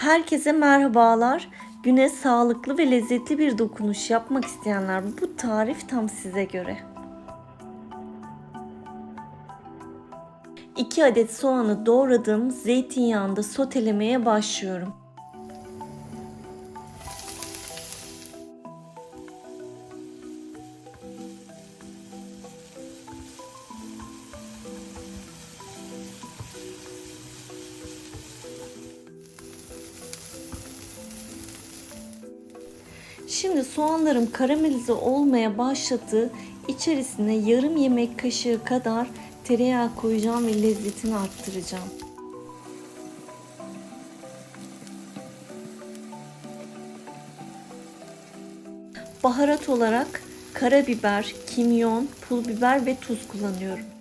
Herkese merhabalar. Güne sağlıklı ve lezzetli bir dokunuş yapmak isteyenler bu tarif tam size göre. 2 adet soğanı doğradığım zeytinyağında sotelemeye başlıyorum. Şimdi soğanlarım karamelize olmaya başladı. İçerisine yarım yemek kaşığı kadar tereyağı koyacağım ve lezzetini arttıracağım. Baharat olarak karabiber, kimyon, pul biber ve tuz kullanıyorum.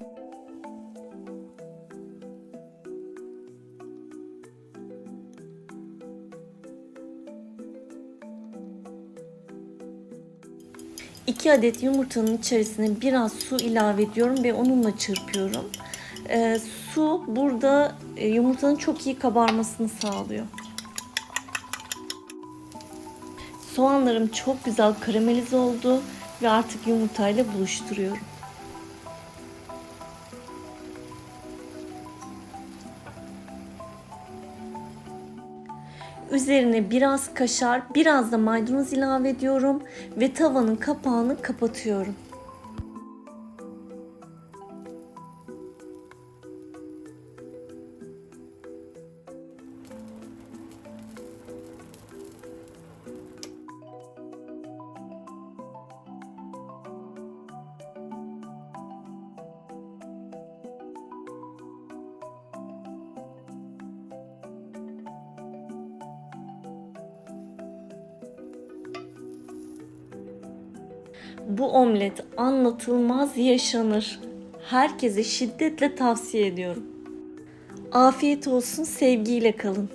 İki adet yumurtanın içerisine biraz su ilave ediyorum ve onunla çırpıyorum. Ee, su burada e, yumurtanın çok iyi kabarmasını sağlıyor. Soğanlarım çok güzel karamelize oldu ve artık yumurtayla buluşturuyorum. Üzerine biraz kaşar, biraz da maydanoz ilave ediyorum ve tavanın kapağını kapatıyorum. Bu omlet anlatılmaz yaşanır. Herkese şiddetle tavsiye ediyorum. Afiyet olsun, sevgiyle kalın.